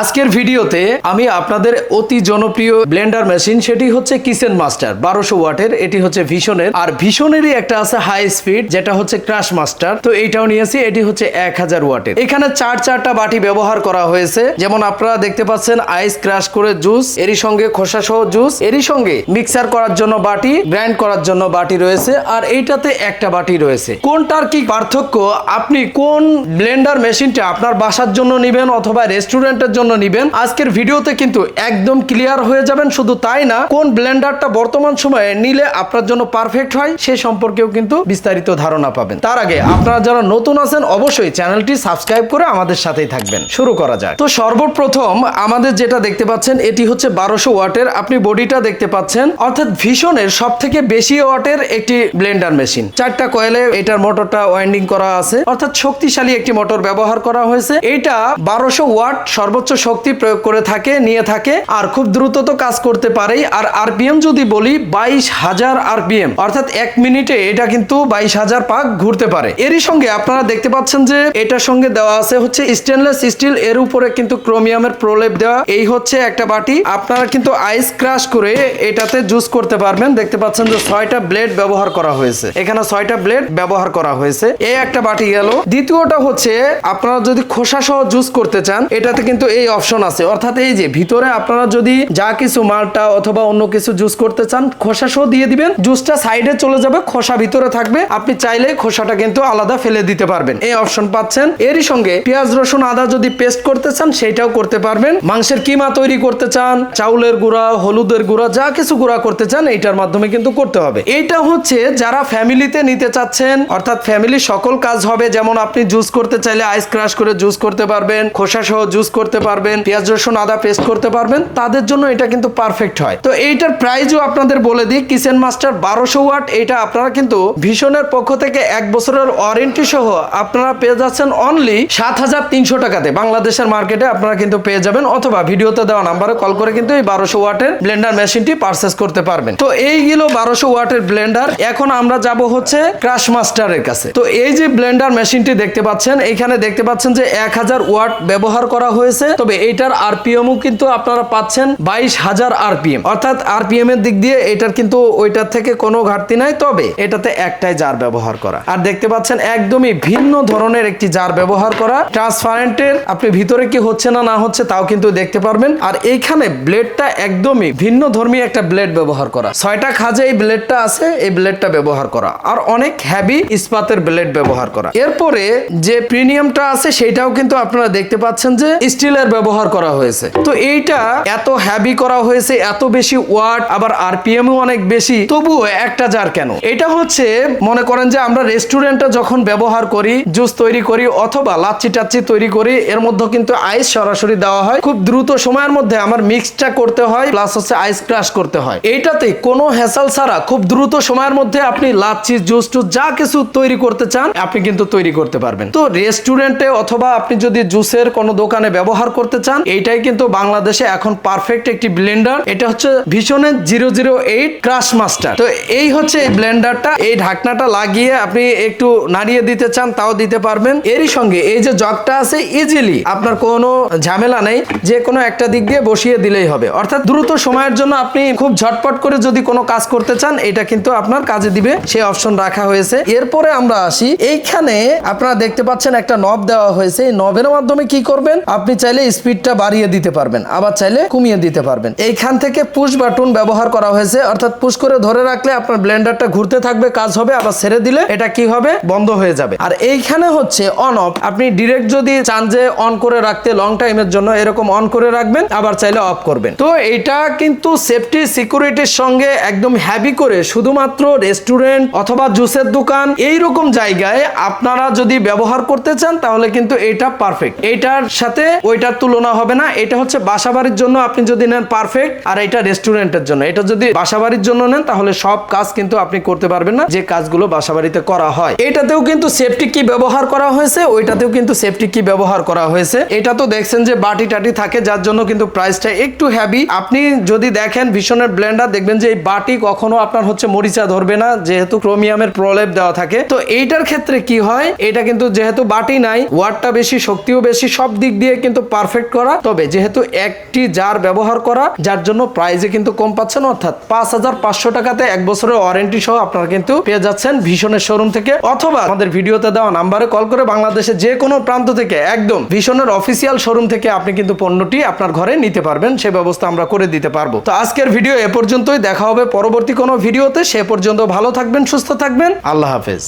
আজকের ভিডিওতে আমি আপনাদের অতি জনপ্রিয় ব্লেন্ডার মেশিন, সেটি হচ্ছে কিচেন মাস্টার, বারোশো ওয়াটের, এটি হচ্ছে ভীষণের আর ভীষণেরই একটা আছে হাই স্পিড, যেটা হচ্ছে ক্রাশ মাস্টার। তো এইটাও নিয়েছি, এটি হচ্ছে এক হাজার ওয়াটের। এখানে চার চারটা বাটি ব্যবহার করা হয়েছে। যেমন আপনারা দেখতে পাচ্ছেন, আইস ক্রাশ করে জুস, এরই সঙ্গে খোসা সহ জুস, এরই সঙ্গে মিক্সার করার জন্য বাটি, গ্রাইন্ড করার জন্য বাটি রয়েছে। আর এইটাতে একটা বাটি রয়েছে। কোনটার কি পার্থক্য? আপনি কোন ব্লেন্ডার মেশিনটা আপনার বাসার জন্য নিবেন অথবা রেস্টুরেন্টের জন্য নিবেন। আজকের ভিডিওতে কিন্তু একদম ক্লিয়ার হয়ে যাবেন। শুধু তাই না, কোন ব্লেন্ডারটা বর্তমান সময়ে নিলে আপনার জন্য পারফেক্ট হয়, সে সম্পর্কেও কিন্তু বিস্তারিত ধারণা পাবেন। তার আগে আপনারা যারা নতুন আছেন, অবশ্যই চ্যানেলটি সাবস্ক্রাইব করে আমাদের সাথেই থাকবেন। শুরু করা যাক। তো সর্বপ্রথম আমাদের যেটা দেখতে পাচ্ছেন, এটি হচ্ছে বারোশো ওয়াটের, আপনি বডিটা দেখতে পাচ্ছেন। অর্থাৎ ভীষণের সব থেকে বেশি ওয়াটের একটি ব্লেন্ডার মেশিন। চারটা কয়েলে এটার মোটরটা ওয়াইন্ডিং করা আছে। অর্থাৎ শক্তিশালী একটি মোটর ব্যবহার করা হয়েছে। এটা বারোশো ওয়াট সর্বোচ্চ শক্তি প্রয়োগ করে থাকে, নিয়ে থাকে আর খুব দ্রুত তো কাজ করতে পারেই। আর আরপিএম যদি বলি, বাইশ হাজার আরপিএম। অর্থাৎ এক মিনিটে এটা কিন্তু বাইশ হাজার পাক ঘুরতে পারে। এরই সঙ্গে আপনারা দেখতে পাচ্ছেন যে এটার সঙ্গে দেওয়া আছে হচ্ছে স্টেনলেস স্টিল এর উপরে কিন্তু ক্রোমিয়ামের প্রলেপ দেওয়া। এই হচ্ছে একটা বাটি। আপনারা কিন্তু আইস ক্রাশ করে এটাতে জুস করতে পারবেন। দেখতে পাচ্ছেন যে ছয়টা ব্লেড ব্যবহার করা হয়েছে। এখানে ছয়টা ব্লেড ব্যবহার করা হয়েছে। এই একটা বাটি গেল। দ্বিতীয়টা হচ্ছে, আপনারা যদি খোসা সহ জুস করতে চান, এটাতে কিন্তু এই অপশন আছে। অর্থাৎ এই যে ভিতরে আপনারা যদি যা কিছু মালটা অথবা অন্য কিছু জুস করতে চান, খোসা সহ দিয়ে দিবেন। জুসটা সাইডে চলে যাবে, খোসা ভিতরে থাকবে। আপনি চাইলে খোসাটা কিন্তু আলাদা ফেলে দিতে পারবেন। এই অপশন পাচ্ছেন। এরই সঙ্গে পেঁয়াজ, রসুন, আদা যদি পেস্ট করতে চান সেটাও করতে পারবেন। মাংসের কিমা তৈরি করতে চান, চাউলের গুঁড়া, হলুদের গুঁড়া, যা কিছু গুঁড়া করতে চান, এইটার মাধ্যমে কিন্তু করতে হবে। এইটা হচ্ছে যারা ফ্যামিলিতে নিতে চাচ্ছেন, অর্থাৎ ফ্যামিলি সকল কাজ হবে। যেমন আপনি জুস করতে চাইলে আইস ক্রাশ করে জুস করতে পারবেন, খোসা সহ জুস করতে পারবেন, পেঁয়াজ, রসুন, আদা পেস্ট করতে পারবেন, তাদের জন্য এটা কিন্তু পারফেক্ট হয়। তো এইটার প্রাইজও আপনাদের বলে দিই কিচেন মাস্টার বারোশো ওয়াট এটা আপনারা কিন্তু ভীষণের পক্ষ থেকে এক বছরের ওয়ারেন্টি সহ আপনারা পেয়ে যাচ্ছেন অনলি সাত হাজার তিনশো টাকাতে। বাংলাদেশের মার্কেটে আপনারা কিন্তু পেয়ে যাবেন, অথবা ভিডিওতে দেওয়া নাম্বারে কল করে কিন্তু এই বারোশো ওয়াটের ব্লেন্ডার মেশিনটি পারচেস করতে পারবেন। তো এই গেল বারোশো ওয়াটের ব্লেন্ডার এখন আমরা যাব হচ্ছে ক্রাশ মাস্টারের কাছে। তো এই যে ব্লেন্ডার মেশিনটি দেখতে পাচ্ছেন, এখানে দেখতে পাচ্ছেন যে এক হাজার ওয়াট ব্যবহার করা হয়েছে। তবে এইটার আরপিএমও কিন্তু আপনারা পাচ্ছেন বাইশ হাজার আরপিএম। অর্থাৎ আরপিএম এর দিক দিয়ে এটার কিন্তু ওইটার থেকে কোনো ঘাটতি নাই, তবে এটাতে একটাই জার ব্যবহার করা। আর দেখতে পাচ্ছেন একদমই ভিন্ন ধরনের একটি জার ব্যবহার করা। ট্রান্সপারেন্টের আপনি ভিতরে কি হচ্ছে না না হচ্ছে তাও কিন্তু দেখতে পারবেন। আর এইখানে ব্লেডটা একদমই ভিন্ন ধর্মী একটা ব্লেড ব্যবহার করা। ছয়টা খাজে এই ব্লেডটা আছে, এই ব্লেডটা ব্যবহার করা। আর অনেক হ্যাভি ইস্পাতের ব্লেড ব্যবহার করা। এরপরে যে প্রিমিয়ামটা আছে সেটাও কিন্তু আপনারা দেখতে পাচ্ছেন যে স্টিলের ব্যবহার করা হয়েছে। তো এইটা এত হ্যাভি করা হয়েছে, এত বেশি ওয়াট আবার আরপিএমও অনেক বেশি, তবুও একটা জার কেন? এটা হচ্ছে, মনে করেন যে আমরা রেস্টুরেন্টে যখন ব্যবহার করি জুস তৈরি করি, অথবা লাচ্ছি টাচ্ছি তৈরি করি, এর মধ্যে কিন্তু আইস সরাসরি দেওয়া হয়। খুব দ্রুত সময়ের মধ্যে আমার মিক্সটা করতে হয় প্লাস হচ্ছে আইস ক্রাশ করতে হয়। এইটাতে কোনো হ্যাসাল ছাড়া খুব দ্রুত সময়ের মধ্যে আপনি লাচ্ছি জুস টুস যা কিছু তৈরি করতে চান, আপনি কিন্তু তৈরি করতে পারবেন। তো রেস্টুরেন্টে অথবা আপনি যদি জুসের কোনো দোকানে ব্যবহার করতে চান, এইটাই কিন্তু বাংলাদেশে এখন পারফেক্ট একটি ব্লেন্ডার এটা হচ্ছে ভীষণের zero zero eight crush master তো এই হচ্ছে এই ব্লেন্ডারটা এই ঢাকনাটা লাগিয়ে আপনি একটু নাড়িয়ে দিতে চান, তাও দিতে পারবেন। এরই সঙ্গে এই যে জগটা আছে ইজিলি আপনার কোনো ঝামেলা নেই। যে কোনো একটা দিক দিয়ে বসিয়ে দিলেই হবে। অর্থাৎ দ্রুত সময়ের জন্য আপনি খুব ঝটপট করে যদি কোনো কাজ করতে চান, এটা কিন্তু আপনার কাজে দিবে। সেই অপশন রাখা হয়েছে। এরপরে আমরা আসি। এইখানে আপনারা দেখতে পাচ্ছেন একটা নব দেওয়া হয়েছে। এই নবের মাধ্যমে কি করবেন? আপনি চাইলে স্পিডটা বাড়িয়ে দিতে পারবেন, আবার চাইলে কমিয়ে দিতে পারবেন। এইখান থেকে পুশ বাটন ব্যবহার করা হয়েছে, অর্থাৎ পুশ করে ধরে রাখলে আপনার ব্লেন্ডারটা ঘুরতে থাকবে, কাজ হবে, আবার ছেড়ে দিলে এটা কি হবে? বন্ধ হয়ে যাবে। আর এইখানে হচ্ছে অন অফ আপনি ডিরেক্ট যদি চান যে অন করে রাখতে লং টাইমের জন্য, এরকম অন করে রাখবেন, আবার চাইলে অফ করবেন। তো এটা কিন্তু সেফটি সিকিউরিটির সঙ্গে একদম হ্যাভি করে শুধুমাত্র রেস্টুরেন্ট অথবা জুসের দোকান এই রকম জায়গায় আপনারা যদি ব্যবহার করতে চান, তাহলে কিন্তু এটা পারফেক্ট এটার সাথে ওইটার তুলনা হবে না। এটা হচ্ছে বাসাবাড়ির জন্য আপনি যদি নেন পারফেক্ট আর এটা রেস্টুরেন্টের জন্য। এটা যদি বাসাবাড়ির জন্য নেন, তাহলে সব কাজ কিন্তু আপনি করতে পারবেন না, যে কাজগুলো বাসাবাড়িতে করা হয়। এটাতেও কিন্তু সেফটি কি ব্যবহার করা হয়েছে, ওইটাতেও কিন্তু সেফটি কি ব্যবহার করা হয়েছে। এটা তো দেখছেন যে বাটি টাটি থাকে, যার জন্য কিন্তু প্রাইসটা একটু হ্যাভি আপনি যদি দেখেন ভীষণের ব্লেন্ডার দেখবেন যে এই বাটি কখনো আপনার হচ্ছে মরিচা ধরবে না, যেহেতু ক্রোমিয়ামের প্রলেপ দেওয়া থাকে। তো এইটার ক্ষেত্রে কি হয়? এটা কিন্তু যেহেতু বাটি নাই ওয়াটটা বেশি, শক্তিও বেশি, সব দিক দিয়ে কিন্তু পারফেক্ট পারফেক্ট করা। তবে যেহেতু একটি জার ব্যবহার করা, যার জন্য প্রাইজে কিন্তু কম পাচ্ছেন, অর্থাৎ পাঁচ হাজার পাঁচশো টাকাতে এক বছরের ওয়ারেন্টি সহ আপনারা কিন্তু পেয়ে যাচ্ছেন ভীষণের শোরুম থেকে। অথবা আমাদের ভিডিওতে দেওয়া নাম্বারে কল করে বাংলাদেশের যে কোনো প্রান্ত থেকে একদম ভীষণের অফিসিয়াল শোরুম থেকে আপনি কিন্তু পণ্যটি আপনার ঘরে নিতে পারবেন, সে ব্যবস্থা আমরা করে দিতে পারব। তো আজকের ভিডিও এ পর্যন্তই, দেখা হবে পরবর্তী কোনো ভিডিওতে সে পর্যন্ত ভালো থাকবেন, সুস্থ থাকবেন। আল্লাহ হাফেজ।